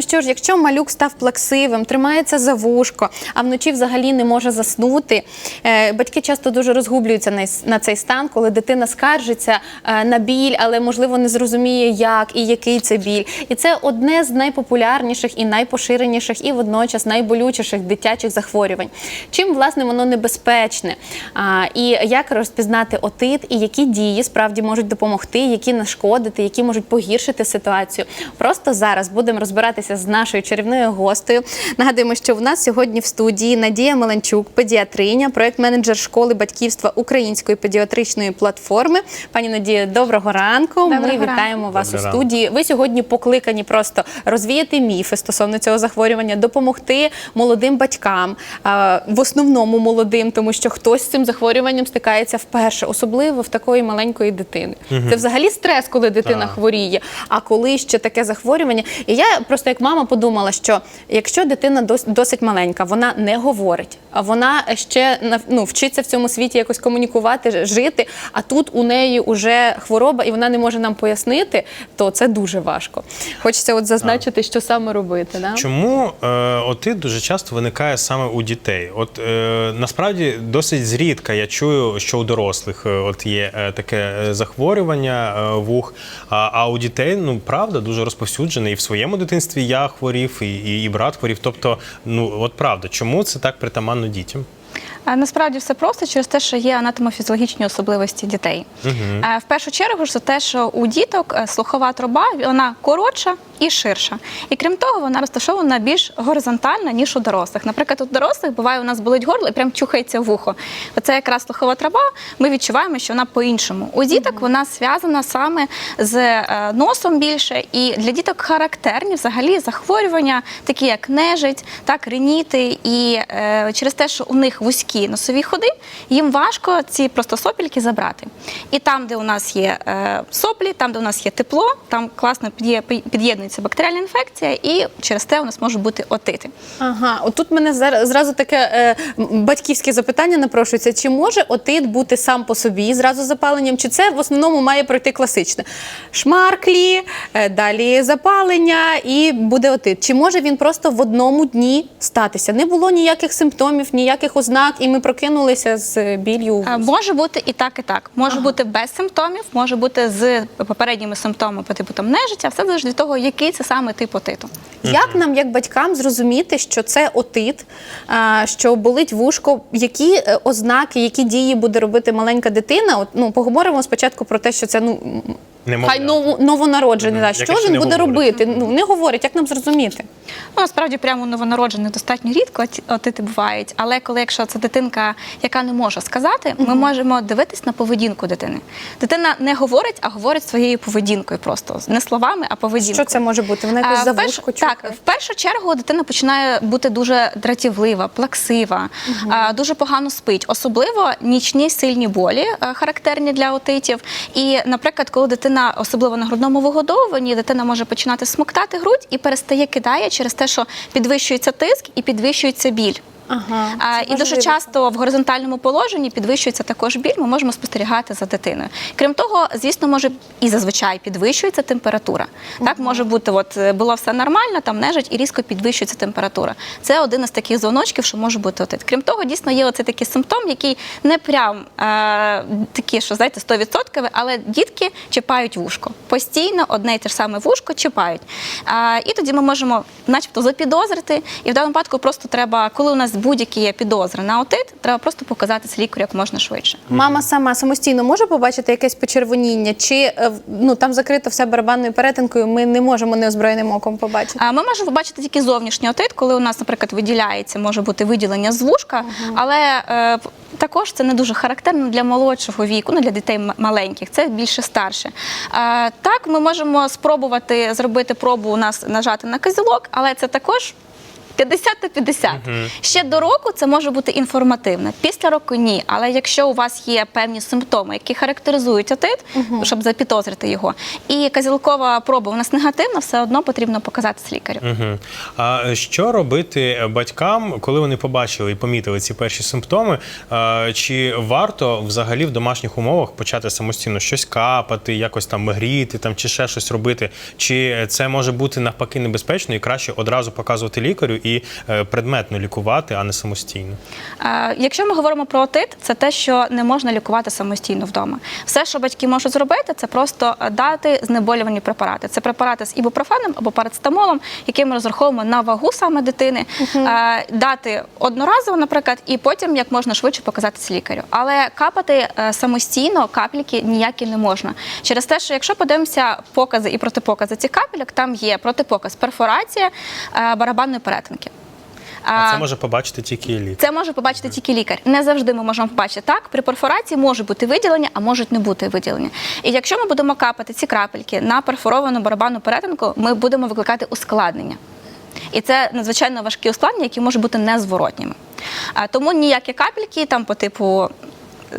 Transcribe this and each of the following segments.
Ну що ж, якщо малюк став плаксивим, тримається за вушко, а вночі взагалі не може заснути, е, батьки часто дуже розгублюються на, цей стан, коли дитина скаржиться е, на біль, але можливо не зрозуміє, як і який це біль. І це одне з найпопулярніших і найпоширеніших, і водночас найболючіших дитячих захворювань. Чим власне воно небезпечне? І як розпізнати отит, і які дії справді можуть допомогти, які нашкодити, які можуть погіршити ситуацію. Просто зараз будемо розбиратися з нашою чарівною гостею. Нагадуємо, що в нас сьогодні в студії Надія Меленчук, педіатриня, проект-менеджер школи батьківства Української педіатричної платформи. Пані Надія, доброго ранку. Ми Доброго ранку. вітаємо вас Доброго у студії. Ви сьогодні покликані просто розвіяти міфи стосовно цього захворювання, допомогти молодим батькам, в основному молодим, тому що хтось з цим захворюванням стикається вперше, особливо в такої маленької дитини. Це взагалі стрес, коли дитина Так. хворіє. А коли ще таке захворювання, і я просто як мама подумала, що якщо дитина дос- досить маленька, вона не говорить, а вона ще ну, вчиться в цьому світі якось комунікувати, жити. А тут у неї вже хвороба, і вона не може нам пояснити, то це дуже важко. Хочеться от зазначити, що саме робити. Да? Чому е, отит дуже часто виникає саме у дітей? От е, насправді досить зрідка я чую, що у дорослих е, от є е, таке е, захворювання вух. А, а у дітей ну правда дуже розповсюджене. І в своєму дитинстві я хворів, і, і, і брат хворів. Тобто, ну от правда, чому це так притаманно дітям? А, Насправді все просто через те, що є анатомофізіологічні особливості дітей. Е, В першу чергу ж за те, що у діток е, слухова труба вона коротша і ширша. І крім того, вона розташована більш горизонтально, ніж у дорослих. Наприклад, у дорослих буває, у нас болить горло і прям чухається вухо. Оце якраз слухова труба. Ми відчуваємо, що вона по-іншому. У діток вона зв'язана саме з е, носом більше, і для діток характерні взагалі захворювання, такі як нежить, так риніти, і е, через те, що у них вузькі носові ходи, їм важко ці просто сопільки забрати. І там, де у нас є е, соплі, там, де у нас є тепло, там класно під'є- під'єднується бактеріальна інфекція, і через те у нас можуть бути отити. Ага, отут мене зараз зразу таке е, батьківське запитання напрошується: чи може отит бути сам по собі зразу запаленням, чи це в основному має пройти класичне? Шмарклі, е, далі запалення і буде отит. Чи може він просто в одному дні статися? Не було ніяких симптомів, ніяких ознак, і ми прокинулися з білью. Е. Може бути і так, і так. Може бути без симптомів, може бути з попередніми симптомами по типу там нежиття. Все залежить від того, який це саме тип отиту. Як нам, як батькам, зрозуміти, що це отит, що болить вушко? Які е, ознаки, які дії буде робити маленька дитина? От ну поговоримо спочатку про те, що це ну Немовля. хай ново- новонароджений. Да. Що він не буде говорить. робити? Ну не говорить. Як нам зрозуміти? Ну, насправді прямо новонароджених достатньо рідко отити бувають. Але коли якщо це дитинка, яка не може сказати, ми можемо дивитись на поведінку дитини. Дитина не говорить, а говорить своєю поведінкою просто не словами, а поведінкою. Що це може бути? Вона якось за в першу- так, в першу чергу дитина починає бути дуже дратівлива, плаксива, а, дуже погано спить. Особливо нічні сильні болі а, характерні для отитів. І, наприклад, коли дитина, особливо на грудному вигодовуванні, дитина може починати смоктати грудь і перестає кидає через те, що підвищується тиск і підвищується біль. Ага, А, і дуже часто в горизонтальному положенні підвищується також біль. Ми можемо спостерігати за дитиною. Крім того, звісно, може і зазвичай підвищується температура. Так може бути, от е, було все нормально, там нежить і різко підвищується температура. Це один із таких дзвоночків, що може бути отит. Крім того, дійсно є оцей такий симптом, який не прям е, такий, що знаєте, 100%, але дітки чіпають вушко. Постійно одне і те ж саме вушко чіпають. А, і тоді ми можемо, начебто, запідозрити. І в даному випадку просто треба, коли у нас будь-які є підозри на отит, треба просто показати це лікарю як можна швидше. Мама сама самостійно може побачити якесь почервоніння, чи е, в- ну там закрито все барабанною перетинкою? Ми не можемо неозброєним оком побачити. А Ми можемо побачити тільки зовнішній отит, коли у нас, наприклад, виділяється, може бути виділення з вушка, але е, також це не дуже характерно для молодшого віку, ну для дітей маленьких, це більше старше. Е, так, ми можемо спробувати зробити пробу у нас нажати на козілок, але це також. 50 на 50. Ще до року це може бути інформативне. Після року ні. Але якщо у вас є певні симптоми, які характеризують отит, щоб запідозрити його, і казілкова проба у нас негативна, все одно потрібно показатись лікарю. Угу. А що робити батькам, коли вони побачили і помітили ці перші симптоми? Чи варто взагалі в домашніх умовах почати самостійно щось капати, якось там гріти, там чи ще щось робити? Чи це може бути навпаки небезпечно і краще одразу показувати лікарю і е, предметно лікувати, а не самостійно? Якщо ми говоримо про отит, це те, що не можна лікувати самостійно вдома. Все, що батьки можуть зробити, це просто е, дати знеболювані препарати. Це препарати з ібупрофеном або парацетамолом, які ми розраховуємо на вагу саме дитини, е, дати одноразово, наприклад, і потім як можна швидше показатися лікарю. Але капати е, самостійно капельки ніякі не можна. Через те, що якщо подивимося покази і протипокази цих капельок, там є протипоказ перфорація барабанної перетинки. А це може побачити тільки лікар. Це може побачити тільки лікар. Не завжди ми можемо побачити так. При перфорації може бути виділення, а можуть не бути виділення. І якщо ми будемо капати ці крапельки на перфоровану барабанну перетинку, ми будемо викликати ускладнення. І це надзвичайно важкі ускладнення, які можуть бути незворотніми. Тому ніякі капельки там по типу.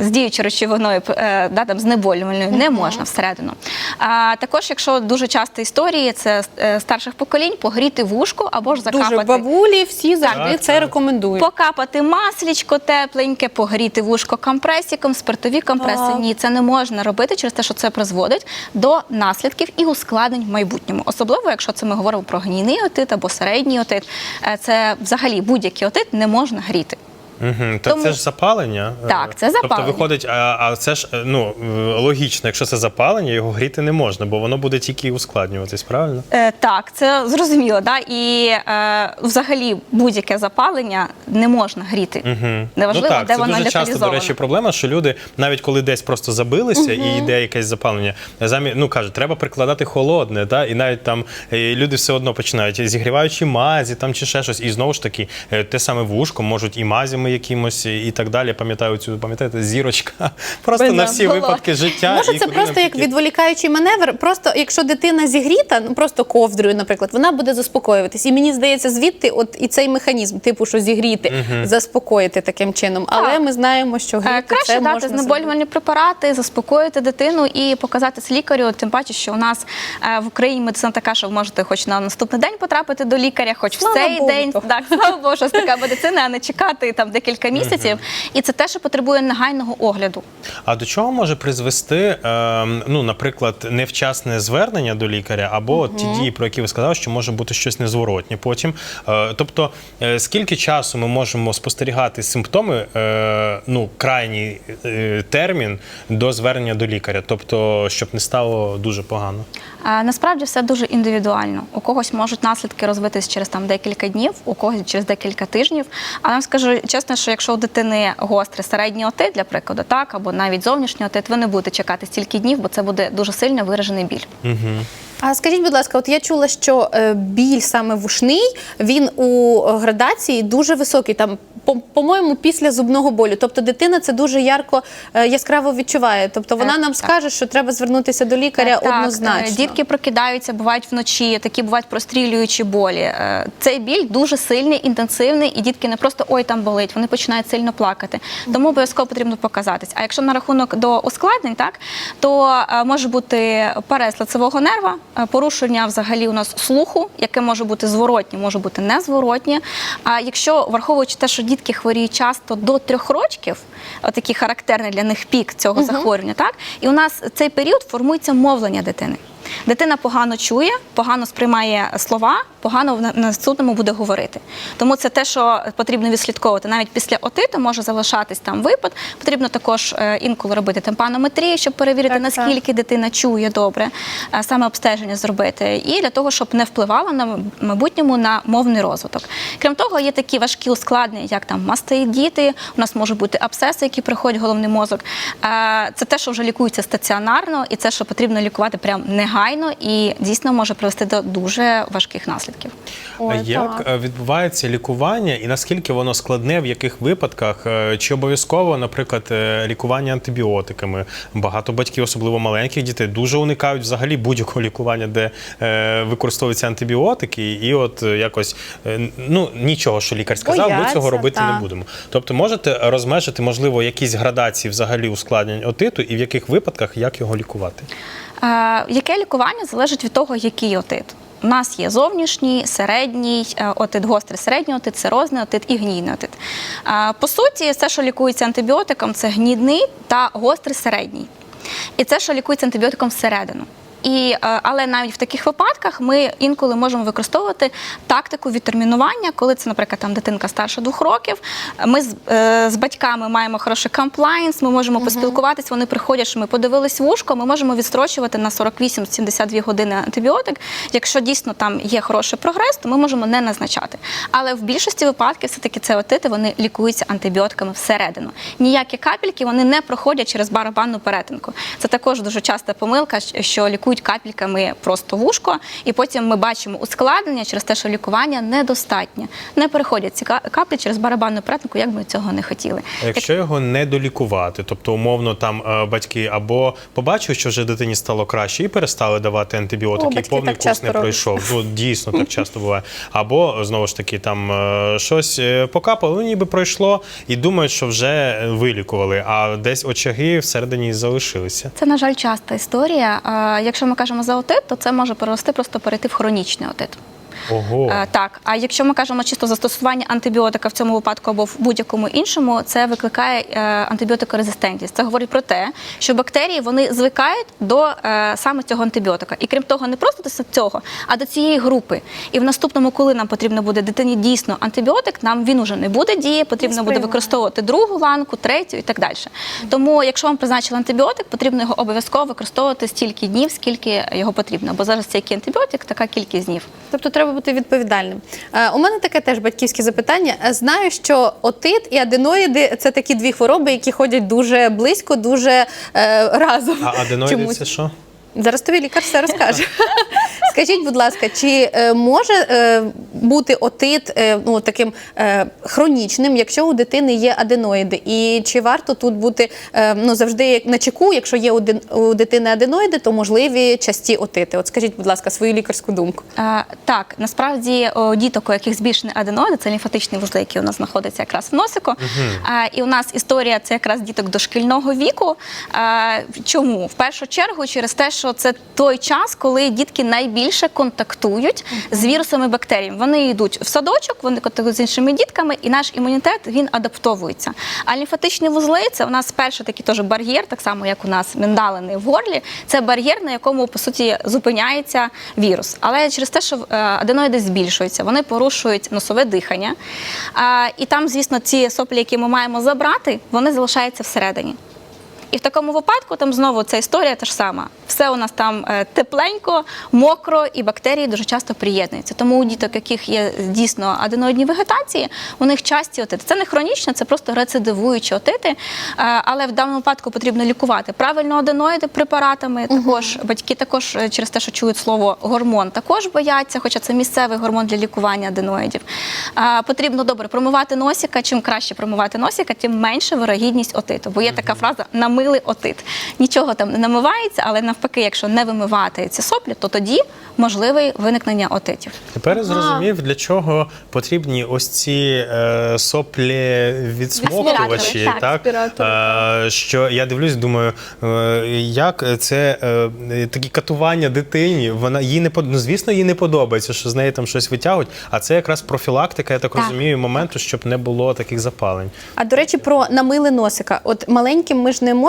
З діючою речовиною, е, да, там, знеболювальною не можна всередину. А також, якщо дуже часто історії, це е, старших поколінь, погріти вушку або ж закапати. Дуже бабулі всі завжди Так, це так. рекомендують. Покапати маслічко тепленьке, погріти вушко компресіком, спиртові компреси. Так. Ні, це не можна робити через те, що це призводить до наслідків і ускладнень в майбутньому. Особливо, якщо це ми говоримо про гнійний отит або середній отит. Е, Це взагалі будь-який отит не можна гріти. Угу. Тому- це ж запалення. Так, це Тобто виходить, а, а це ж е, ну е, логічно, якщо це запалення, його гріти не можна, бо воно буде тільки ускладнюватись, правильно? Е, так, це зрозуміло. Да? І е, взагалі будь-яке запалення не можна гріти. Угу. Неважливо, ну, так, де це воно дуже часто, до речі, проблема, що люди, навіть коли десь просто забилися і йде якесь запалення, замі... ну кажуть, треба прикладати холодне, да? і навіть там е, люди все одно починають зігріваючи мазі там чи ще щось. І знову ж таки, е, те саме вушко, можуть і мазями якимось, і так далі. Пам'ятаю цю, пам'ятаєте, зірочка. Просто Блин, на всі було. випадки життя. Може, це просто як відволікаючий маневр. Просто якщо дитина зігріта, ну просто ковдрою, наприклад, вона буде заспокоюватись. І мені здається, звідти от і цей механізм, типу, що зігріти, заспокоїти таким чином. Але ми знаємо, що Е, гріти Краще це дати можна знеболювальні препарати, заспокоїти дитину і показатись лікарю. Тим паче, що у нас е, в Україні медицина така, що ви можете хоч на наступний день потрапити до лікаря, хоч в цей Богу, день. то. Так, слава Богу, що така медицина, а не чекати там декілька місяців. І це те, що потребує негайного огляду. А до чого може призвести, ем, ну, наприклад, невчасне звернення до лікаря, або от ті дії, про які ви сказали, що може бути щось незворотнє потім. Е, тобто, е, скільки часу ми можемо спостерігати симптоми, е, ну, крайній е, термін до звернення до лікаря, тобто, щоб не стало дуже погано. А, Насправді все дуже індивідуально. У когось можуть наслідки розвитись через там декілька днів, у когось через декілька тижнів. Але вам скажу чесно, що якщо у дитини гострий середній отит, для прикладу, так або навіть зовнішній отит, ви не будете чекати стільки днів, бо це буде дуже сильно виражений біль. А скажіть, будь ласка, от я чула, що е, біль саме вушний, він у градації дуже високий. Там, по- по-моєму, після зубного болю. Тобто дитина це дуже ярко, е, яскраво відчуває. Тобто вона Так, нам так. скаже, що треба звернутися до лікаря Так, однозначно. е, Дітки прокидаються, бувають вночі, такі бувають прострілюючі болі. Е, Цей біль дуже сильний, інтенсивний, і дітки не просто ой там болить, вони починають сильно плакати. Тому обов'язково потрібно показатись. А якщо на рахунок до ускладнень, так то може бути перес лицевого нерва, порушення взагалі у нас слуху, яке може бути зворотнє, може бути незворотнє. А якщо враховуючи те, що дітки хворіють часто до трьох років, отакий характерний для них пік цього захворювання, так і у нас цей період формується мовлення дитини. Дитина погано чує, погано сприймає слова, погано в на- наступному буде говорити. Тому це те, що потрібно відслідковувати. Навіть після отиту може залишатись там випад. Потрібно також е, інколи робити темпанометрію, щоб перевірити, Так, так. наскільки дитина чує добре, е, саме обстеження зробити, і для того, щоб не впливало на майбутньому на мовний розвиток. Крім того, є такі важкі ускладнення, як там мастеїдіти, у нас можуть бути абсцеси, які приходять в головний мозок. Е, Це те, що вже лікується стаціонарно, і це, що потрібно лікувати прям негайно. Негайно і дійсно може привести до дуже важких наслідків. А як так. е, відбувається лікування і наскільки воно складне, в яких випадках? Е, Чи обов'язково, наприклад, е, лікування антибіотиками? Багато батьків, особливо маленьких дітей, дуже уникають взагалі будь-якого лікування, де е, використовуються антибіотики, і от якось е, ну нічого, що лікар сказав, ми цього робити не будемо. Тобто, можете розмежити, можливо, якісь градації взагалі ускладнень отиту, і в яких випадках як його лікувати? Е, Яке лікування залежить від того, який отит. У нас є зовнішній, середній е, отит, гострий середній отит, цирозний отит і гнійний отит. Е, По суті, все, що лікується антибіотиком, це гнідний та гострий середній. І це, що лікується антибіотиком всередину. І, е, але навіть в таких випадках ми інколи можемо використовувати тактику відтермінування, коли це, наприклад, там дитинка старше двох років. Ми з, е, з батьками маємо хороший комплайнс, ми можемо поспілкуватись, вони приходять, що ми подивились вушко, ми можемо відстрочувати на 48-72 години антибіотик. Якщо дійсно там є хороший прогрес, то ми можемо не назначати. Але в більшості випадків все-таки це отити вони лікуються антибіотиками всередину. Ніякі капельки вони не проходять через барабанну перетинку. Це також дуже часта помилка, що лікують капельками просто вушко, і потім ми бачимо ускладнення через те, що лікування недостатнє. Не переходять ці каплі через барабанну перетинку, як ми цього не хотіли. А Якщо його не долікувати, тобто умовно там е, батьки або побачили, що вже дитині стало краще, і перестали давати О, антибіотики, і повний так курс часто не роблять. пройшов. Ну дійсно так часто буває. Або знову ж таки там е, щось е, покапало, ну ніби пройшло, і думають, що вже вилікували, а десь очаги всередині залишилися. Це, на жаль, часта історія. Е, Якщо ми кажемо за отит, то це може перерости, просто перейти в хронічний отит. Ого. Е, Так, а якщо ми кажемо чисто застосування антибіотика в цьому випадку або в будь-якому іншому, це викликає е, антибіотикорезистентність. Це говорить про те, що бактерії вони звикають до е, саме цього антибіотика. І крім того, не просто до цього, а до цієї групи. І в наступному, коли нам потрібно буде дитині дійсно антибіотик, нам він уже не буде діяти, потрібно буде використовувати другу ланку, третю і так далі. Тому, якщо вам призначили антибіотик, потрібно його обов'язково використовувати стільки днів, скільки його потрібно. Бо зараз це який антибіотик, така кількість днів. Тобто треба бути відповідальним. Е, у мене таке теж батьківське запитання. Е, Знаю, що отит і аденоїди це такі дві хвороби, які ходять дуже близько, дуже е, разом. А аденоїди Чомусь. це що? Зараз тобі лікар все розкаже. Скажіть, будь ласка, чи е, може е, бути отит е, ну, таким е, хронічним, якщо у дитини є аденоїди? І чи варто тут бути е, ну, завжди як на чеку, якщо є у, у дитини аденоїди, то можливі часті отити? От скажіть, будь ласка, свою лікарську думку. Е, Так, насправді о, діток, у яких збільшені аденоїди, це лімфатичні вузли, які у нас знаходяться якраз в носику. Е, І у нас історія це якраз діток дошкільного віку. Е, Чому? В першу чергу через те, що це той час, коли дітки найбільше контактують з вірусами і бактеріями. Вони йдуть в садочок, вони контактують з іншими дітками, і наш імунітет він адаптовується. А лімфатичні вузли це у нас перший такий теж бар'єр, так само як у нас миндалини в горлі. Це бар'єр, на якому по суті зупиняється вірус. Але через те, що е, аденоїди збільшуються, вони порушують носове дихання. І там, звісно, ці соплі, які ми маємо забрати, вони залишаються всередині. І в такому випадку там знову ця історія та ж сама. Все у нас там е, тепленько, мокро, і бактерії дуже часто приєднуються. Тому у діток, яких є дійсно аденоїдні вегетації, у них часті отити. Це не хронічно, це просто рецидивуючі отити. Е, Але в даному випадку потрібно лікувати правильно аденоїди препаратами. Також батьки також е, через те, що чують слово гормон, також бояться, хоча це місцевий гормон для лікування аденоїдів. Потрібно добре промивати носика. Чим краще промивати носика, тим менше вирогідність отиту. Бо є така фраза намили отит. Нічого там не намивається, але навпаки, якщо не вимивати ці соплі, то тоді можливе виникнення отитів. Тепер я зрозумів, для чого потрібні ось ці е, соплі відсмоктувачі. Так, Так, Е, що я дивлюсь, думаю, е, як це е, такі катування дитині. Вона їй не ну, звісно, їй не подобається, що з неї там щось витягують. А це якраз профілактика, я так, Так. розумію, моменту, щоб не було таких запалень. А до речі, про намили носика. От маленьким ми ж не можемо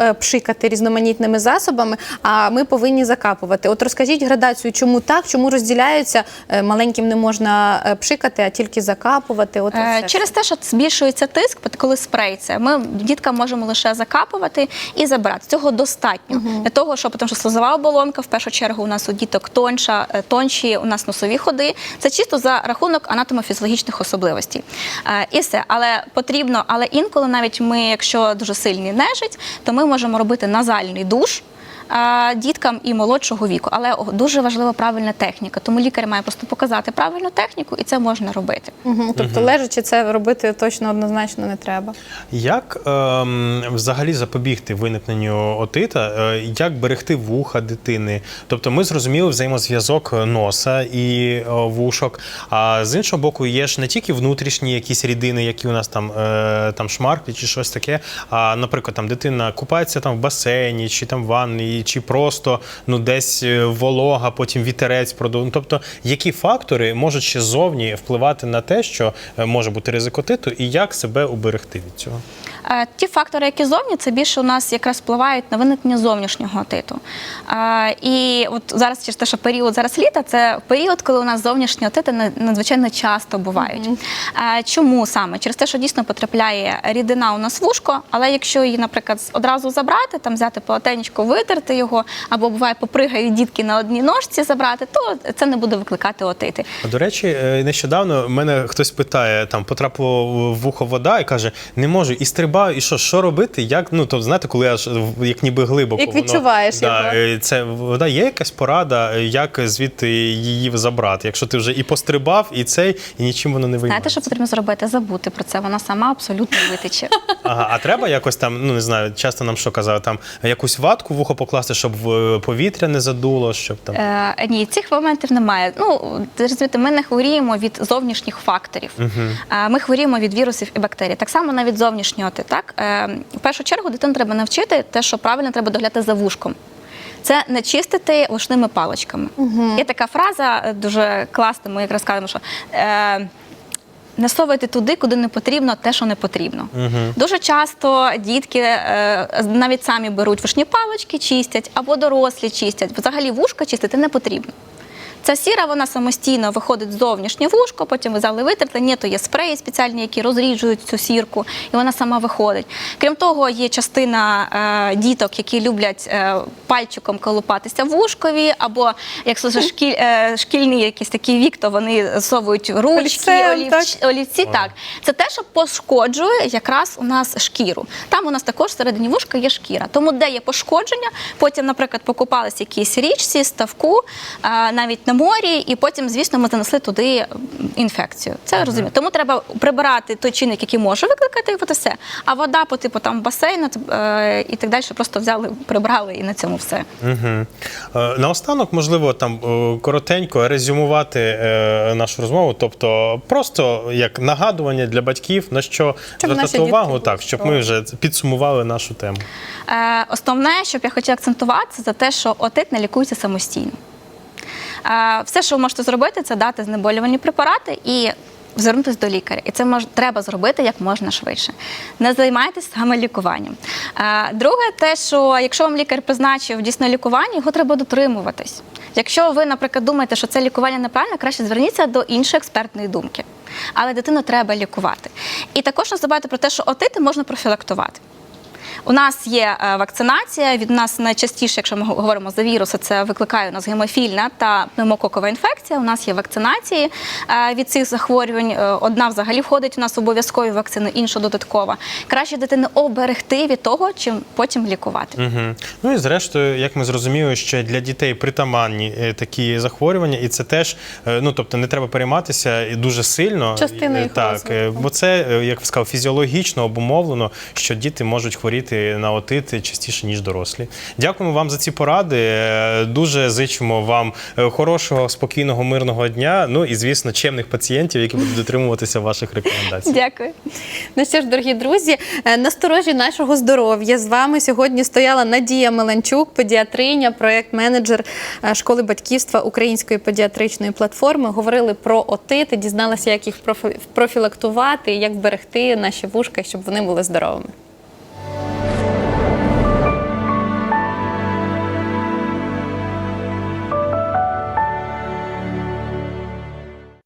е, пшикати різноманітними засобами, а ми повинні закапувати. От розкажіть градацію, чому так, чому розділяються е, маленьким не можна е, пшикати, а тільки закапувати. От Е. Через те, що збільшується тиск, коли спрей це, ми діткам можемо лише закапувати і забрати. Цього достатньо для того, щоб тому що слизова оболонка, в першу чергу, у нас у діток тонша, тонші у нас носові ходи. Це чисто за рахунок анатомофізіологічних особливостей. Е, І все, але потрібно, але інколи навіть ми, якщо дуже сильний нежить, то ми можемо робити назальний душ. Діткам і молодшого віку. Але дуже важлива правильна техніка. Тому лікар має просто показати правильну техніку, і це можна робити. Мгм. Тобто лежачи це робити точно однозначно не треба. Як ем, взагалі запобігти виникненню отита? Е, як берегти вуха дитини? Тобто, ми зрозуміли взаємозв'язок носа і е, вушок. А з іншого боку, є ж не тільки внутрішні якісь рідини, які у нас там, е, там шмарклі чи щось таке. А, наприклад, там дитина купається там в басейні, чи там в ванні, чи просто ну десь е, волога, потім вітерець продув. Ну, Тобто, які фактори можуть ще зовні впливати на те, що е, може бути ризик отиту, і як себе уберегти від цього? Е, Ті фактори, які зовні, це більше у нас якраз впливають на виникнення зовнішнього отиту. І от зараз через те, що період зараз літа, це період, коли у нас зовнішні отити на- надзвичайно часто бувають. Е, Чому саме? Через те, що дійсно потрапляє рідина у нас в ушко, але якщо її, наприклад, одразу забрати, там взяти полотенечко, витерти його, або буває, попригають дітки на одній ножці забрати, то це не буде викликати отити. А, До речі, е, нещодавно мене хтось питає, там потрапила в вухо вода і каже: не можу, і стрибаю, і що, що робити? Як ну то знаєте, коли аж в- як ніби глибоко Як відчуваєш да, його. е, це вода. Є якась порада, е, як звідти її забрати? Якщо ти вже і пострибав, і цей, і нічим воно не виймає. Знаєте, що потрібно зробити? Забути про це. Вона сама абсолютно витече. Ага, а треба якось там, ну не знаю, часто нам що казали, там якусь ватку в вухо покласти, щоб е, повітря не задуло, щоб там. Е, ні, цих моментів немає. Ну розумієте, ми не хворіємо від зовнішніх факторів. Е, ми хворіємо від вірусів і бактерій. Так само навіть зовнішньої оти. Так е, в першу чергу дитину треба навчити те, що правильно треба доглядати за вушком. Це не чистити вушними паличками. Є така фраза е, дуже класна. Ми якраз кажемо, що. Е, не совайте туди, куди не потрібно, те, що не потрібно. Дуже часто дітки е, навіть самі беруть вушні палички, чистять або дорослі чистять. Взагалі вушка чистити не потрібно. Ця сіра вона самостійно виходить в зовнішнє вушко, потім ви взяли витерли. Ні, то є спреї спеціальні, які розріджують цю сірку, і вона сама виходить. Крім того, є частина е, діток, які люблять е, пальчиком колупатися в вушкові, або якщо це шкіль, е, шкільний якийсь такий вік, то вони совують ручки, Олівцем, олівч, олівці. Так, це те, що пошкоджує якраз у нас шкіру. Там у нас також всередині вушка є шкіра. Тому де є пошкодження, потім, наприклад, покупалися в якійсь річці, ставку, а, навіть на морі, і потім, звісно, ми занесли туди інфекцію. Це розумію. Тому треба прибирати той чинник, який може викликати, і от і все. А вода по типу там басейну е, і так далі, просто взяли, прибрали і на цьому все. Угу. Наостанок, можливо, там е, коротенько резюмувати е, нашу розмову, тобто просто як нагадування для батьків, на що звертати увагу, так, щоб ми вже підсумували нашу тему. Е, Основне, щоб я хотіла акцентувати, це за те, що отит не лікується самостійно. Все, що ви можете зробити, це дати знеболювальні препарати і звернутися до лікаря. І це мож, треба зробити як можна швидше. Не займайтесь саме лікуванням. Друге, те, що якщо вам лікар призначив дійсно лікування, його треба дотримуватись. Якщо ви, наприклад, думаєте, що це лікування неправильно, краще зверніться до іншої експертної думки. Але дитину треба лікувати. І також не забувайте про те, що отити можна профілактувати. У нас є е, вакцинація. Від нас найчастіше, якщо ми говоримо за віруси, це викликає у нас гемофільна та пневмококова інфекція. У нас є вакцинації е, від цих захворювань. Е, Одна взагалі входить у нас обов'язкові вакцини, інша додаткова. Краще дитини оберегти від того, чим потім лікувати. Угу. Ну і зрештою, як ми зрозуміли, що для дітей притаманні такі захворювання, і це теж, ну тобто, не треба перейматися і дуже сильно. Частина їх так, розвитку. бо це, як сказав, фізіологічно обумовлено, що діти можуть хворіти на отити частіше ніж дорослі. Дякуємо вам за ці поради. Дуже зичимо вам е, хорошого, спокійного, мирного дня. Ну і звісно, чемних пацієнтів, які будуть дотримуватися ваших рекомендацій. Дякую. Ну що ж, дорогі друзі, е, на сторожі нашого здоров'я з вами сьогодні стояла Надія Меланчук, педіатриня, проєкт-менеджер е, школи батьківства Української педіатричної платформи. Говорили про отити, дізналися, як їх профі- профілактувати, як вберегти наші вушка, щоб вони були здоровими.